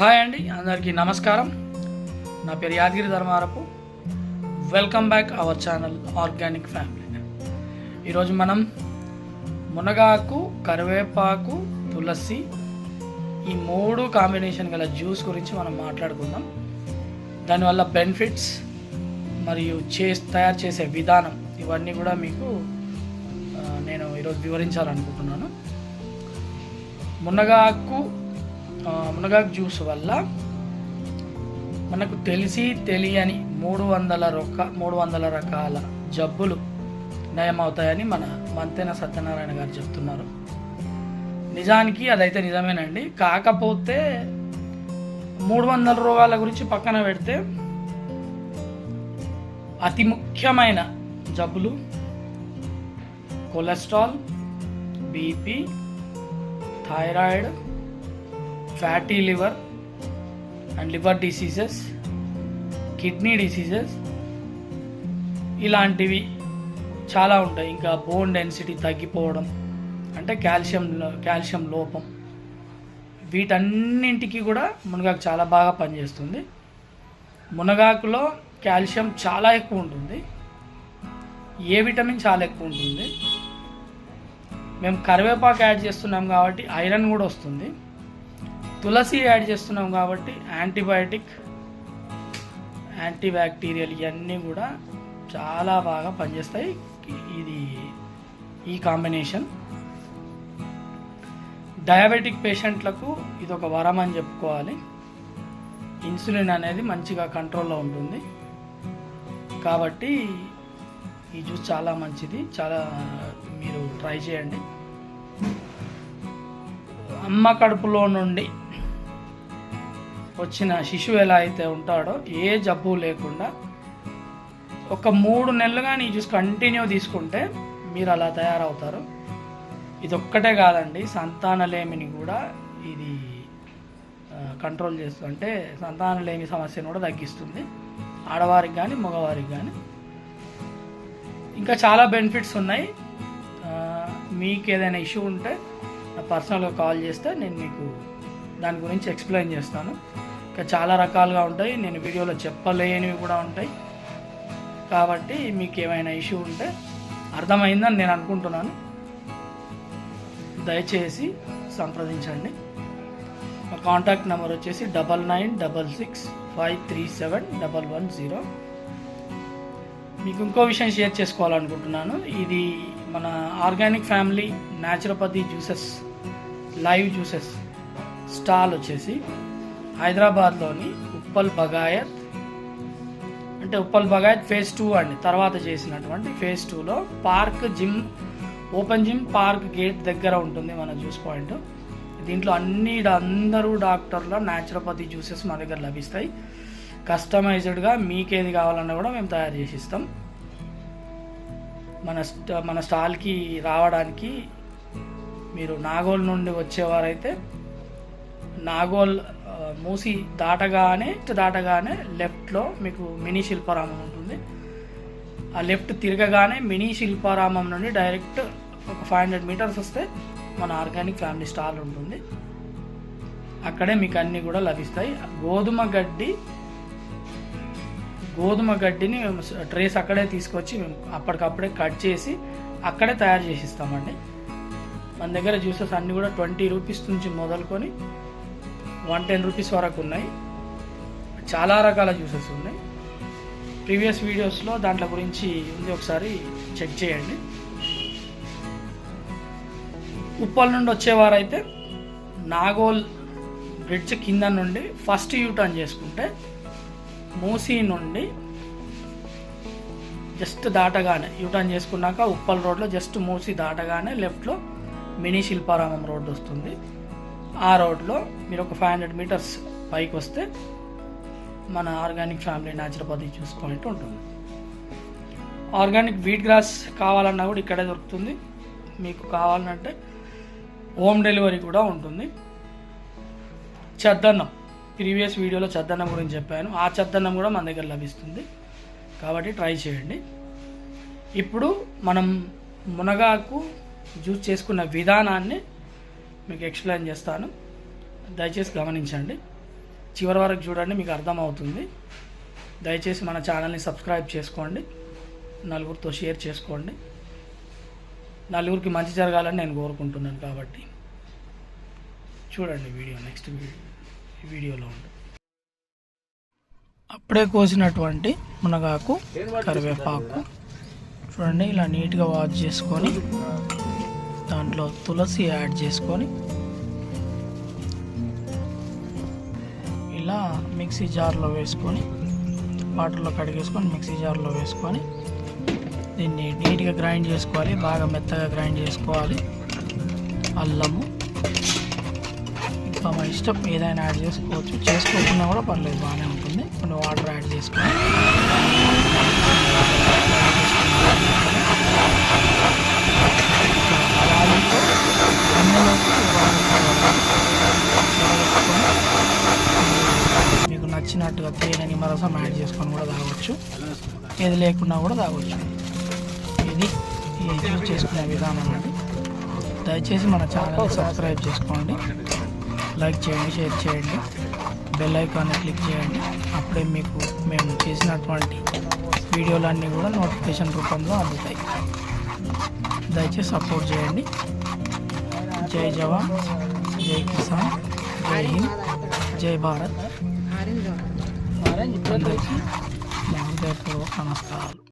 Hi అండి అందరికీ నమస్కారం. నా పేరు Yadagiri Dharmarapu. Welcome back our channel organic family ఈరోజు మనం మునగాకు కరివేపాకు తులసి ఈ మూడు కాంబినేషన్ గల జ్యూస్ గురించి మనం మాట్లాడుకుందాం. దానివల్ల బెనిఫిట్స్ మరియు చే తయారు చేసే విధానం ఇవన్నీ కూడా మీకు నేను ఈరోజు వివరించాలనుకుంటున్నాను. మునగాకు మునగాకు జ్యూస్ వల్ల మనకు తెలిసి తెలియని మూడు వందల రొక్క మూడు వందల రకాల జబ్బులు నయమవుతాయని మన మంతెన సత్యనారాయణ గారు చెప్తున్నారు. నిజానికి అదైతే నిజమేనండి. కాకపోతే మూడు వందల రోగాల గురించి పక్కన పెడితే అతి ముఖ్యమైన జబ్బులు cholesterol BP thyroid fatty liver and liver diseases kidney diseases ఇలాంటివి చాలా ఉంటాయి. ఇంకా బోన్ డెన్సిటీ తగ్గిపోవడం అంటే కాల్షియం కాల్షియం లోపం వీటన్నింటికి కూడా మునగాకు చాలా బాగా పనిచేస్తుంది. మునగాకులో కాల్షియం చాలా ఎక్కువ ఉంటుంది. ఏ విటమిన్ చాలా ఎక్కువ ఉంటుంది. మేము కరివేపాకు యాడ్ చేస్తున్నాం కాబట్టి ఐరన్ కూడా వస్తుంది. తులసి యాడ్ చేస్తున్నాం కాబట్టి యాంటీబయాటిక్ యాంటీబ్యాక్టీరియల్ ఇవన్నీ కూడా చాలా బాగా పనిచేస్తాయి. ఇది ఈ కాంబినేషన్. డయాబెటిక్ పేషెంట్లకు ఇది ఒక వరం అని చెప్పుకోవాలి. ఇన్సులిన్ అనేది మంచిగా కంట్రోల్లో ఉంటుంది. కాబట్టి ఈ జ్యూస్ చాలా మంచిది. చాలా మీరు ట్రై చేయండి. అమ్మ కడుపులో నుండి వచ్చిన శిశువు ఎలా అయితే ఉంటాడో ఏ జబ్బు లేకుండా ఒక మూడు నెలలుగా నీ జ్యూస్ కంటిన్యూ తీసుకుంటే మీరు అలా తయారవుతారు. ఇది ఒక్కటే కాదండి సంతానలేమిని కూడా ఇది కంట్రోల్ చేస్తుంది అంటే సంతానలేమి సమస్యను కూడా తగ్గిస్తుంది. ఆడవారికి కానీ మగవారికి కానీ ఇంకా చాలా బెనిఫిట్స్ ఉన్నాయి. మీకు ఏదైనా ఇష్యూ ఉంటే నా పర్సనల్గా కాల్ చేస్తే నేను మీకు దాని గురించి ఎక్స్ప్లెయిన్ చేస్తాను. ఇంకా చాలా రకాలుగా ఉంటాయి. నేను వీడియోలో చెప్పలేనివి కూడా ఉంటాయి. కాబట్టి మీకు ఏమైనా ఇష్యూ ఉంటే అర్థమైందని నేను అనుకుంటున్నాను. దయచేసి సంప్రదించండి. మా కాంటాక్ట్ నెంబర్ వచ్చేసి double nine double six five three seven double one zero. మీకు ఇంకో విషయం షేర్ చేసుకోవాలనుకుంటున్నాను. ఇది మన organic family naturopathy juices live juices stall వచ్చేసి హైదరాబాద్లోని ఉప్పల్ బగాయత్ అంటే ఉప్పల్ బగాయత్ ఫేజ్ టూ అండి. తర్వాత చేసినటువంటి ఫేజ్ టూలో park gym open gym park gate దగ్గర ఉంటుంది మన జ్యూస్ పాయింట్. దీంట్లో అన్ని అందరూ డాక్టర్ల న్యాచురోపతి జ్యూసెస్ మా దగ్గర లభిస్తాయి. కస్టమైజ్డ్గా మీకేది కావాలన్నా కూడా మేము తయారు చేసి ఇస్తాం మన మన స్టాల్కి రావడానికి మీరు నాగోల్ నుండి వచ్చేవారైతే నాగోల్ మూసి దాటగానే దాటగానే లెఫ్ట్లో మీకు మినీ శిల్పారామం ఉంటుంది. ఆ లెఫ్ట్ తిరగగానే మినీ శిల్పారామం నుండి డైరెక్ట్ ఒక ఫైవ్ హండ్రెడ్ మీటర్స్ వస్తే మన ఆర్గానిక్ ఫ్యామిలీ స్టాల్ ఉంటుంది. అక్కడే మీకు అన్నీ కూడా లభిస్తాయి. గోధుమ గడ్డి గోధుమ గడ్డిని మేము ట్రేస్ అక్కడే తీసుకొచ్చి మేము అప్పటికప్పుడే కట్ చేసి అక్కడే తయారు చేసి ఇస్తామండి మన దగ్గర జ్యూసెస్ అన్నీ కూడా ట్వంటీ రూపీస్ నుంచి మొదలుకొని వన్ టెన్ రూపీస్ వరకు ఉన్నాయి. చాలా రకాల జ్యూసెస్ ఉన్నాయి. ప్రీవియస్ వీడియోస్లో దాంట్లో గురించి ఉంది ఒకసారి చెక్ చేయండి. ఉప్పల్ నుండి వచ్చేవారైతే నాగోల్ బ్రిడ్జ్ కింద నుండి ఫస్ట్ యూటర్న్ చేసుకుంటే మూసీ నుండి జస్ట్ దాటగానే యూటర్న్ చేసుకున్నాక ఉప్పల్ రోడ్లో జస్ట్ మూసి దాటగానే లెఫ్ట్లో మినీ శిల్పారామం రోడ్డు వస్తుంది. ఆ రోడ్లో మీరు ఒక ఫైవ్ హండ్రెడ్ మీటర్స్ పైకి వస్తే మన organic family naturopathy juice point ఉంటుంది. ఆర్గానిక్ వీట్ గ్రాస్ కావాలన్నా కూడా ఇక్కడే దొరుకుతుంది. మీకు కావాలంటే హోమ్ డెలివరీ కూడా ఉంటుంది. చద్దన్నం ప్రీవియస్ వీడియోలో చద్దన్నం గురించి చెప్పాను. ఆ చద్దన్నం కూడా మన దగ్గర లభిస్తుంది. కాబట్టి ట్రై చేయండి. ఇప్పుడు మనం మునగాకు జ్యూస్ చేసుకున్న విధానాన్ని మీకు ఎక్స్ప్లెయిన్ చేస్తాను. దయచేసి గమనించండి. చివరి వరకు చూడండి మీకు అర్థమవుతుంది. దయచేసి మన ఛానల్ని సబ్స్క్రైబ్ చేసుకోండి. నలుగురితో షేర్ చేసుకోండి. నలుగురికి మంచి జరగాలని నేను కోరుకుంటున్నాను కాబట్టి. చూడండి వీడియో నెక్స్ట్ వీడియో వీడియోలో ఉంది. అప్పుడే కోసినటువంటి మునగాకు కరివేపాకు. చూడండి ఇలా నీట్గా వాష్ చేసుకొని దాంట్లో తులసి యాడ్ చేసుకొని ఇలా మిక్సీ జార్లో వేసుకొని వాటర్లో కడిగేసుకొని మిక్సీ జార్లో వేసుకొని దీన్ని నీట్గా గ్రైండ్ చేసుకోవాలి బాగా మెత్తగా గ్రైండ్ చేసుకోవాలి. అల్లము. ఇంకా మన ఇష్టం ఏదైనా యాడ్ చేసుకోవచ్చు. చేసుకోకుండా కూడా పర్లేదు బాగానే ఉంటుంది. కొన్ని వాటర్ యాడ్ చేసుకొని మీకు నచ్చినట్టుగా తేనె నిమ్మరసం యాడ్ చేసుకొని కూడా తాగొచ్చు. ఏది లేకున్నా కూడా తాగొచ్చు. ఇది యూజ్ చేసుకునే విధానం అండి దయచేసి మన ఛానల్ సబ్స్క్రైబ్ చేసుకోండి. లైక్ చేయండి షేర్ చేయండి. బెల్ ఐకాన్ని క్లిక్ చేయండి. అప్పుడే మీకు మేము చేసినటువంటి వీడియోలన్నీ కూడా నోటిఫికేషన్ రూపంలో అందుతాయి. దయచేసి సపోర్ట్ చేయండి. जय जवान जय किसान जय हिंद जय भारत। हृदयपूर्वक नमस्कार।